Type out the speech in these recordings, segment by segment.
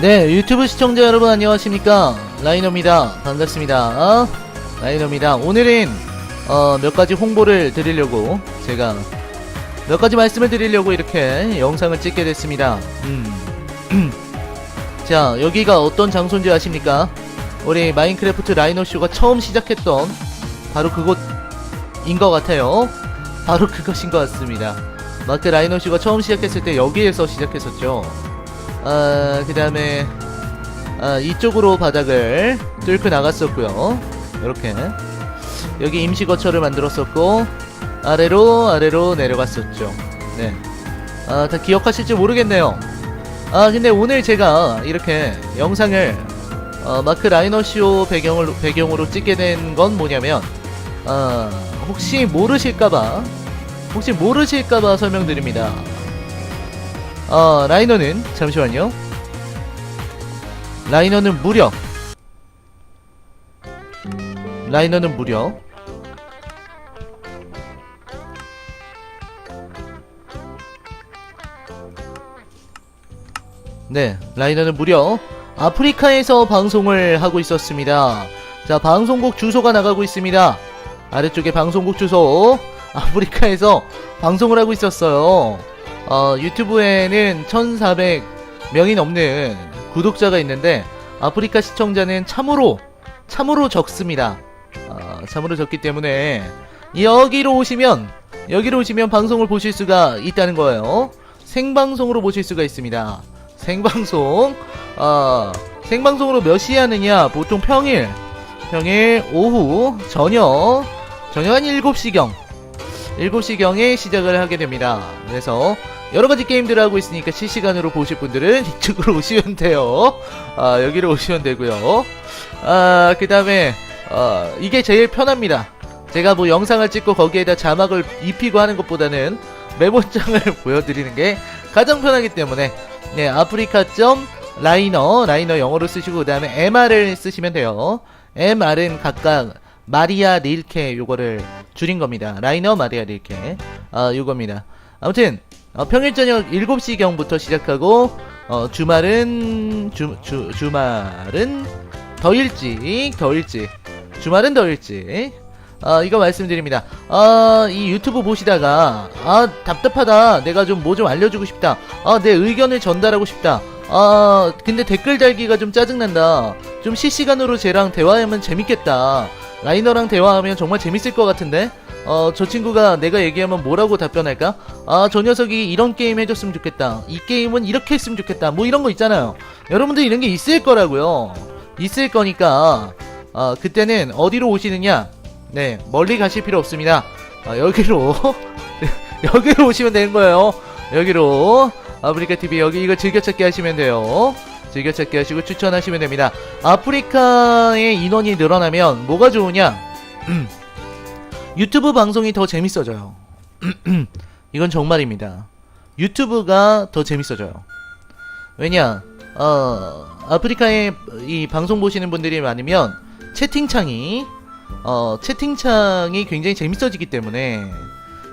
네, 유튜브 시청자 여러분 안녕하십니까? 라이너입니다. 반갑습니다. 어? 라이너입니다. 오늘은 어, 몇 가지 홍보를 드리려고 제가 몇 가지 말씀을 드리려고 이렇게 영상을 찍게 됐습니다. 음. 자, 여기가 어떤 장소인지 아십니까? 우리 마인크래프트 라이너 쇼가 처음 시작했던 바로 그곳인 것 같아요. 바로 그것인 것 같습니다. 마크 라이너 쇼가 처음 시작했을 때 여기에서 시작했었죠. 아, 그 다음에, 아, 이쪽으로 바닥을 뚫고 나갔었고요. 이렇게. 여기 임시 거처를 만들었었고, 아래로, 아래로 내려갔었죠. 네. 아, 다 기억하실지 모르겠네요. 아, 근데 오늘 제가 이렇게 영상을, 어, 마크 라이너쇼 배경으로, 배경으로 찍게 된 건 뭐냐면, 아, 혹시 모르실까봐, 혹시 모르실까봐 설명드립니다. 어, 라이너는 잠시만요. 라이너는 무려 라이너는 무려 네, 라이너는 무려 아프리카에서 방송을 하고 있었습니다. 자, 방송국 주소가 나가고 있습니다. 아래쪽에 방송국 주소 아프리카에서 방송을 하고 있었어요. 어, 유튜브에는 1,400명이 넘는 구독자가 있는데 아프리카 시청자는 참으로 참으로 적습니다. 어, 참으로 적기 때문에 여기로 오시면 여기로 오시면 방송을 보실 수가 있다는 거예요. 생방송으로 보실 수가 있습니다. 생방송 어, 생방송으로 몇 시에 하느냐? 보통 평일 평일 오후 저녁 저녁 한 7시경 7시경에 시작을 하게 됩니다. 그래서 여러 가지 게임들을 하고 있으니까 실시간으로 보실 분들은 이쪽으로 오시면 돼요. 아, 여기로 오시면 되고요. 아, 그 다음에, 어, 이게 제일 편합니다. 제가 뭐 영상을 찍고 거기에다 자막을 입히고 하는 것보다는 메모장을 보여드리는 게 가장 편하기 때문에, 네, 아프리카.점 라이너, 라이너 영어로 쓰시고, 그 다음에 MR을 쓰시면 돼요. MR은 각각 마리아 릴케 요거를 줄인 겁니다. 라이너 마리아 릴케. 아, 요겁니다. 아무튼, 어, 평일 저녁 7시경부터 시작하고, 어, 주말은, 주, 주, 주말은 더 일찍, 더 일찍. 주말은 더 일찍. 아, 이거 말씀드립니다. 아, 이 유튜브 보시다가, 아, 답답하다. 내가 좀뭐 좀 알려주고 싶다. 아, 내 의견을 전달하고 싶다. 아, 근데 댓글 달기가 좀 짜증난다. 좀 실시간으로 쟤랑 대화하면 재밌겠다. 라이너랑 대화하면 정말 재밌을 것 같은데? 어, 저 친구가 내가 얘기하면 뭐라고 답변할까? 아, 저 녀석이 이런 게임 해줬으면 좋겠다. 이 게임은 이렇게 했으면 좋겠다. 뭐 이런 거 있잖아요. 여러분들 이런 게 있을 거라고요. 있을 거니까, 어, 그때는 어디로 오시느냐? 네, 멀리 가실 필요 없습니다. 아, 여기로, 여기로 오시면 되는 거예요. 여기로, 아프리카 TV 여기 이거 즐겨찾기 하시면 돼요. 즐겨찾기 하시고 추천하시면 됩니다. 아프리카의 인원이 늘어나면 뭐가 좋으냐? 유튜브 방송이 더 재밌어져요. 이건 정말입니다. 유튜브가 더 재밌어져요. 왜냐, 어, 아프리카에 이 방송 보시는 분들이 많으면 채팅창이, 어, 채팅창이 굉장히 재밌어지기 때문에,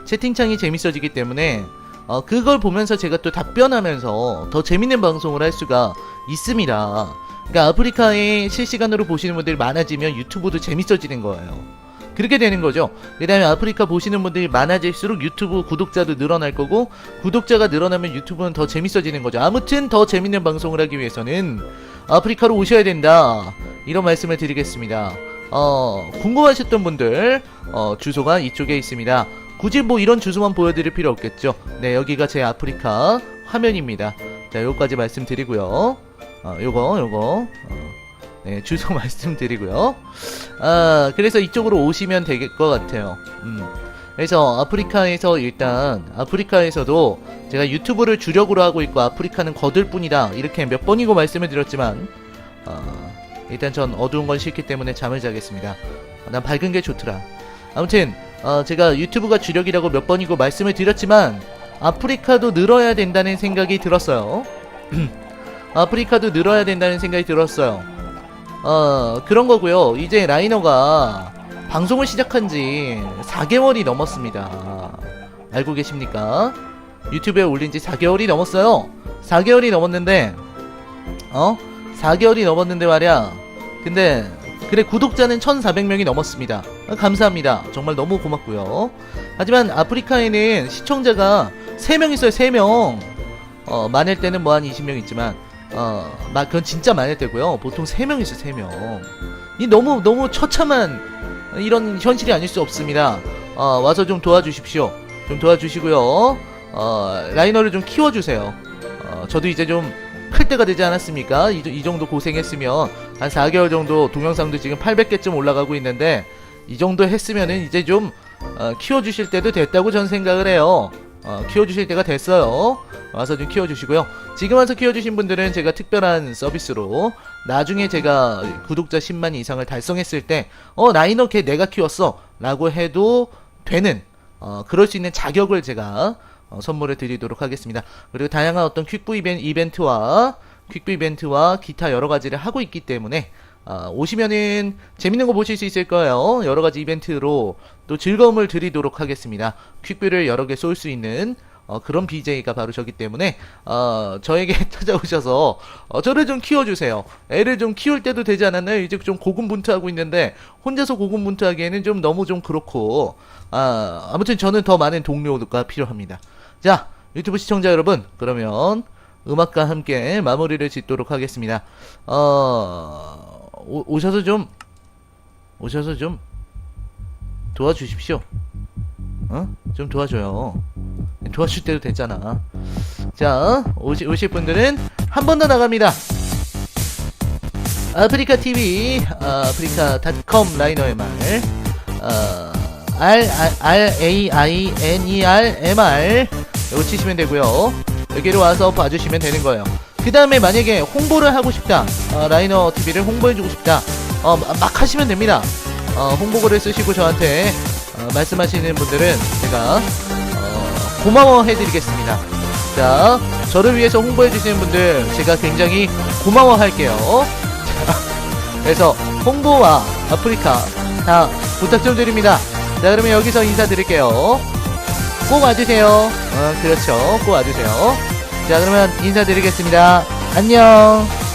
채팅창이 재밌어지기 때문에, 어, 그걸 보면서 제가 또 답변하면서 더 재밌는 방송을 할 수가 있습니다. 그러니까 아프리카에 실시간으로 보시는 분들이 많아지면 유튜브도 재밌어지는 거예요. 그렇게 되는 거죠. 그 다음에 아프리카 보시는 분들이 많아질수록 유튜브 구독자도 늘어날 거고, 구독자가 늘어나면 유튜브는 더 재밌어지는 거죠. 아무튼 더 재밌는 방송을 하기 위해서는 아프리카로 오셔야 된다. 이런 말씀을 드리겠습니다. 어, 궁금하셨던 분들, 어, 주소가 이쪽에 있습니다. 굳이 뭐 이런 주소만 보여드릴 필요 없겠죠. 네, 여기가 제 아프리카 화면입니다. 자, 요까지 말씀드리고요. 어, 요거, 요거. 어, 네, 주소 말씀드리고요. 아, 그래서 이쪽으로 오시면 될 것 같아요. 음. 그래서 아프리카에서 일단 아프리카에서도 제가 유튜브를 주력으로 하고 있고 아프리카는 거들 뿐이다 이렇게 몇 번이고 말씀을 드렸지만 어, 일단 전 어두운 건 싫기 때문에 잠을 자겠습니다. 어, 난 밝은 게 좋더라. 아무튼 어, 제가 유튜브가 주력이라고 몇 번이고 말씀을 드렸지만 아프리카도 늘어야 된다는 생각이 들었어요. 아프리카도 늘어야 된다는 생각이 들었어요. 어, 그런 거고요. 이제 라이너가 방송을 시작한 지 4개월이 넘었습니다. 알고 계십니까? 유튜브에 올린 지 4개월이 넘었어요. 4개월이 넘었는데 어? 4개월이 넘었는데 말이야. 근데 그래 구독자는 1,400명이 넘었습니다. 아, 감사합니다. 정말 너무 고맙고요. 하지만 아프리카에는 시청자가 3명 있어요. 3명. 어, 많을 때는 뭐 한 20명 있지만 어, 마- 그건 진짜 많을 때고요. 보통 3명 있어요. 3명. 이 너무 너무 처참한 이런 현실이 아닐 수 없습니다. 어, 와서 좀 도와주십시오. 좀 도와주시고요. 어, 라이너를 좀 키워주세요. 어, 저도 이제 좀 클 때가 되지 않았습니까? 이, 이 정도 고생했으면 한 4개월 정도 동영상도 지금 800개쯤 올라가고 있는데 이 정도 했으면은 이제 좀 어, 키워주실 때도 됐다고 전 생각을 해요. 어, 키워주실 때가 됐어요. 와서 좀 키워주시고요. 지금 와서 키워주신 분들은 제가 특별한 서비스로 나중에 제가 구독자 10만 이상을 달성했을 때, 어, 라이너 걔 내가 키웠어. 라고 해도 되는, 어, 그럴 수 있는 자격을 제가 어, 선물을 드리도록 하겠습니다. 그리고 다양한 어떤 퀵브 이벤, 이벤트와 퀵브 이벤트와 기타 여러 가지를 하고 있기 때문에 아, 오시면은 재밌는 거 보실 수 있을 거예요. 여러 가지 이벤트로 또 즐거움을 드리도록 하겠습니다. 퀵뷰를 여러 개 쏠 수 있는 어, 그런 BJ가 바로 저기 때문에 어, 저에게 찾아오셔서 어, 저를 좀 키워주세요. 애를 좀 키울 때도 되지 않았나요? 이제 좀 고군분투하고 있는데 혼자서 고군분투하기에는 좀 너무 좀 그렇고 아, 아무튼 저는 더 많은 동료가 필요합니다. 자 유튜브 시청자 여러분 그러면 음악과 함께 마무리를 짓도록 하겠습니다. 어, 오, 오셔서 좀, 오셔서 좀 도와주십시오. 어? 좀 도와줘요. 도와줄 때도 됐잖아. 자, 오시, 오실 분들은 한 번 더 나갑니다. 아프리카 TV, 아프리카닷컴 라이너의 말, 어, R, R, A, I, N, E, R, M, R. 이거 치시면 되고요. 여기로 와서 봐주시면 되는 거예요. 그 다음에 만약에 홍보를 하고 싶다, 어, 라이너 TV를 홍보해주고 싶다, 어, 마- 막 하시면 됩니다. 어, 홍보글을 쓰시고 저한테 어, 말씀하시는 분들은 제가 어, 고마워해드리겠습니다. 자, 저를 위해서 홍보해주시는 분들 제가 굉장히 고마워할게요. 자, 그래서 홍보와 아프리카 다 부탁 좀 드립니다. 자, 그러면 여기서 인사드릴게요. 꼭 와주세요. 어, 그렇죠. 꼭 와주세요. 자, 그러면 인사드리겠습니다. 안녕.